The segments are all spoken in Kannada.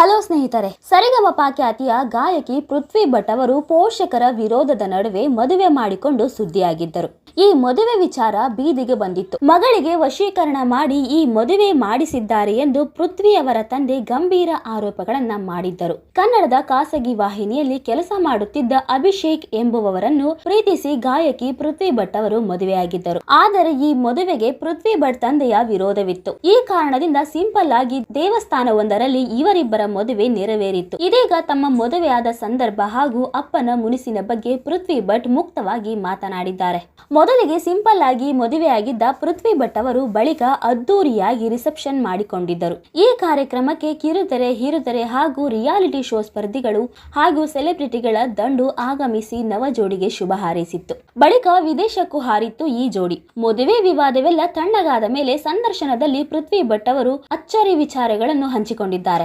Halo ಸ್ನೇಹಿತರೆ ಸರಿಗಮಪ ಖ್ಯಾತಿಯ ಗಾಯಕಿ ಪೃಥ್ವಿ ಭಟ್ ಅವರು ಪೋಷಕರ ವಿರೋಧದ ನಡುವೆ ಮದುವೆ ಮಾಡಿಕೊಂಡು ಸುದ್ದಿಯಾಗಿದ್ದರು. ಈ ಮದುವೆ ವಿಚಾರ ಬೀದಿಗೆ ಬಂದಿತ್ತು. ಮಗಳಿಗೆ ವಶೀಕರಣ ಮಾಡಿ ಈ ಮದುವೆ ಮಾಡಿಸಿದ್ದಾರೆ ಎಂದು ಪೃಥ್ವಿ ಅವರ ತಂದೆ ಗಂಭೀರ ಆರೋಪಗಳನ್ನ ಮಾಡಿದ್ದರು. ಕನ್ನಡದ ಖಾಸಗಿ ವಾಹಿನಿಯಲ್ಲಿ ಕೆಲಸ ಮಾಡುತ್ತಿದ್ದ ಅಭಿಷೇಕ್ ಎಂಬುವವರನ್ನು ಪ್ರೀತಿಸಿ ಗಾಯಕಿ ಪೃಥ್ವಿ ಭಟ್ ಅವರು ಮದುವೆಯಾಗಿದ್ದರು. ಆದರೆ ಈ ಮದುವೆಗೆ ಪೃಥ್ವಿ ಭಟ್ ತಂದೆಯ ವಿರೋಧವಿತ್ತು. ಈ ಕಾರಣದಿಂದ ಸಿಂಪಲ್ ಆಗಿ ದೇವಸ್ಥಾನವೊಂದರಲ್ಲಿ ಇವರಿಬ್ಬರ ಮದುವೆ ನೆರವೇರಿತ್ತು ಇದೀಗ ತಮ್ಮ ಮದುವೆಯಾದ ಸಂದರ್ಭ ಹಾಗೂ ಅಪ್ಪನ ಮುನಿಸಿನ ಬಗ್ಗೆ ಪೃಥ್ವಿ ಭಟ್ ಮುಕ್ತವಾಗಿ ಮಾತನಾಡಿದ್ದಾರೆ. ಮೊದಲಿಗೆ ಸಿಂಪಲ್ ಆಗಿ ಮದುವೆಯಾಗಿದ್ದ ಪೃಥ್ವಿ ಭಟ್ ಅವರು ಬಳಿಕ ಅದ್ದೂರಿಯಾಗಿ ರಿಸೆಪ್ಷನ್ ಮಾಡಿಕೊಂಡಿದ್ದರು. ಈ ಕಾರ್ಯಕ್ರಮಕ್ಕೆ ಕಿರುತೆರೆ, ಹಿರುತೆರೆ ಹಾಗೂ ರಿಯಾಲಿಟಿ ಶೋ ಸ್ಪರ್ಧಿಗಳು ಹಾಗೂ ಸೆಲೆಬ್ರಿಟಿಗಳ ದಂಡು ಆಗಮಿಸಿ ನವ ಜೋಡಿಗೆ ಶುಭ ಹಾರೈಸಿತ್ತು. ಬಳಿಕ ವಿದೇಶಕ್ಕೂ ಹಾರಿತ್ತು ಈ ಜೋಡಿ. ಮದುವೆ ವಿವಾದವೆಲ್ಲ ತಣ್ಣಗಾದ ಮೇಲೆ ಸಂದರ್ಶನದಲ್ಲಿ ಪೃಥ್ವಿ ಭಟ್ ಅವರು ಅಚ್ಚರಿ ವಿಚಾರಗಳನ್ನು ಹಂಚಿಕೊಂಡಿದ್ದಾರೆ.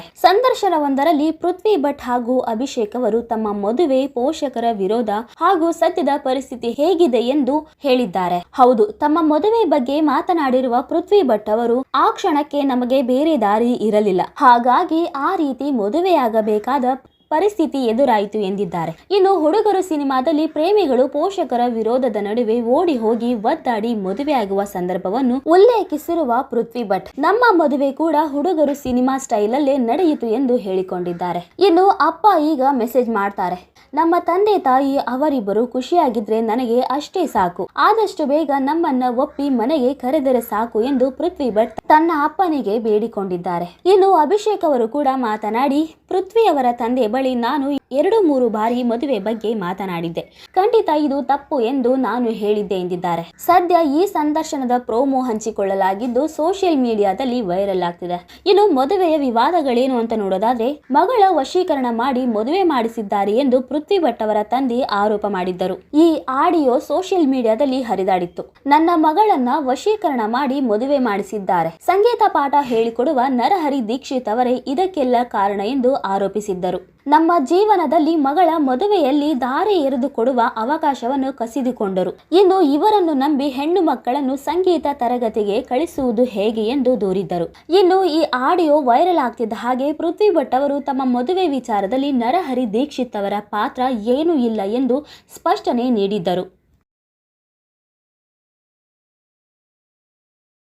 ಸಂದರ್ಶನವೊಂದರಲ್ಲಿ ಪೃಥ್ವಿ ಭಟ್ ಹಾಗೂ ಅಭಿಷೇಕ್ ಅವರು ತಮ್ಮ ಮದುವೆ, ಪೋಷಕರ ವಿರೋಧ ಹಾಗೂ ಸದ್ಯದ ಪರಿಸ್ಥಿತಿ ಹೇಗಿದೆ ಎಂದು ಹೇಳಿದ್ದಾರೆ. ಹೌದು, ತಮ್ಮ ಮದುವೆ ಬಗ್ಗೆ ಮಾತನಾಡಿರುವ ಪೃಥ್ವಿ ಭಟ್ ಅವರು, ಆ ಕ್ಷಣಕ್ಕೆ ನಮಗೆ ಬೇರೆ ದಾರಿ ಇರಲಿಲ್ಲ. ಹಾಗಾಗಿ ಆ ರೀತಿ ಮದುವೆಯಾಗಬೇಕಾದ ಪರಿಸ್ಥಿತಿ ಎದುರಾಯಿತು ಎಂದಿದ್ದಾರೆ. ಇನ್ನು ಹುಡುಗರು ಸಿನಿಮಾದಲ್ಲಿ ಪ್ರೇಮಿಗಳು ಪೋಷಕರ ವಿರೋಧದ ನಡುವೆ ಓಡಿ ಹೋಗಿ ಒದ್ದಾಡಿ ಮದುವೆಯಾಗುವ ಸಂದರ್ಭವನ್ನು ಉಲ್ಲೇಖಿಸಿರುವ ಪೃಥ್ವಿ ಭಟ್, ನಮ್ಮ ಮದುವೆ ಕೂಡ ಹುಡುಗರು ಸಿನಿಮಾ ಸ್ಟೈಲಲ್ಲೇ ನಡೆಯಿತು ಎಂದು ಹೇಳಿಕೊಂಡಿದ್ದಾರೆ. ಇನ್ನು ಅಪ್ಪ ಈಗ ಮೆಸೇಜ್ ಮಾಡ್ತಾರೆ, ನಮ್ಮ ತಂದೆ ತಾಯಿ ಅವರಿಬ್ಬರು ಖುಷಿಯಾಗಿದ್ರೆ ನನಗೆ ಅಷ್ಟೇ ಸಾಕು. ಆದಷ್ಟು ಬೇಗ ನಮ್ಮನ್ನ ಒಪ್ಪಿ ಮನೆಗೆ ಕರೆದರೆ ಸಾಕು ಎಂದು ಪೃಥ್ವಿ ಭಟ್ ತನ್ನ ಅಪ್ಪನಿಗೆ ಬೇಡಿಕೊಂಡಿದ್ದಾರೆ. ಇನ್ನು ಅಭಿಷೇಕ್ ಅವರು ಕೂಡ ಮಾತನಾಡಿ ಪೃಥ್ವಿ ಅವರ ತಂದೆ ಬಳಿ ನಾನು ಎರಡು ಮೂರು ಬಾರಿ ಮದುವೆ ಬಗ್ಗೆ ಮಾತನಾಡಿದ್ದೆ. ಖಂಡಿತ ಇದು ತಪ್ಪು ಎಂದು ನಾನು ಹೇಳಿದ್ದೆ ಎಂದಿದ್ದಾರೆ. ಸದ್ಯ ಈ ಸಂದರ್ಶನದ ಪ್ರೋಮೋ ಹಂಚಿಕೊಳ್ಳಲಾಗಿದ್ದು ಸೋಷಿಯಲ್ ಮೀಡಿಯಾದಲ್ಲಿ ವೈರಲ್ ಆಗ್ತಿದೆ. ಇನ್ನು ಮದುವೆಯ ವಿವಾದಗಳೇನು ಅಂತ ನೋಡೋದಾದ್ರೆ, ಮಗಳ ವಶೀಕರಣ ಮಾಡಿ ಮದುವೆ ಮಾಡಿಸಿದ್ದಾರೆ ಎಂದು ಪೃಥ್ವಿ ಭಟ್ ಅವರ ತಂದೆ ಆರೋಪ ಮಾಡಿದ್ದರು. ಈ ಆಡಿಯೋ ಸೋಷಿಯಲ್ ಮೀಡಿಯಾದಲ್ಲಿ ಹರಿದಾಡಿತ್ತು. ನನ್ನ ಮಗಳನ್ನ ವಶೀಕರಣ ಮಾಡಿ ಮದುವೆ ಮಾಡಿಸಿದ್ದಾರೆ. ಸಂಗೀತ ಪಾಠ ಹೇಳಿಕೊಡುವ ನರಹರಿ ದೀಕ್ಷಿತ್ ಅವರೇ ಇದಕ್ಕೆಲ್ಲ ಕಾರಣ ಎಂದು ಆರೋಪಿಸಿದ್ದರು. ನಮ್ಮ ಜೀವನದಲ್ಲಿ ಮಗಳ ಮದುವೆಯಲ್ಲಿ ದಾರಿ ಎರೆದು ಕೊಡುವ ಅವಕಾಶವನ್ನು ಕಸಿದುಕೊಂಡರು. ಇನ್ನು ಇವರನ್ನು ನಂಬಿ ಹೆಣ್ಣು ಮಕ್ಕಳನ್ನು ಸಂಗೀತ ತರಗತಿಗೆ ಕಳಿಸುವುದು ಹೇಗೆ ಎಂದು ದೂರಿದ್ದರು. ಇನ್ನು ಈ ಆಡಿಯೋ ವೈರಲ್ ಆಗ್ತಿದ್ದ ಹಾಗೆ ಪೃಥ್ವಿ ಭಟ್ ಅವರು ತಮ್ಮ ಮದುವೆ ವಿಚಾರದಲ್ಲಿ ನರಹರಿ ದೀಕ್ಷಿತ್ ಅವರ ಪಾತ್ರ ಏನೂ ಇಲ್ಲ ಎಂದು ಸ್ಪಷ್ಟನೆ ನೀಡಿದ್ದರು.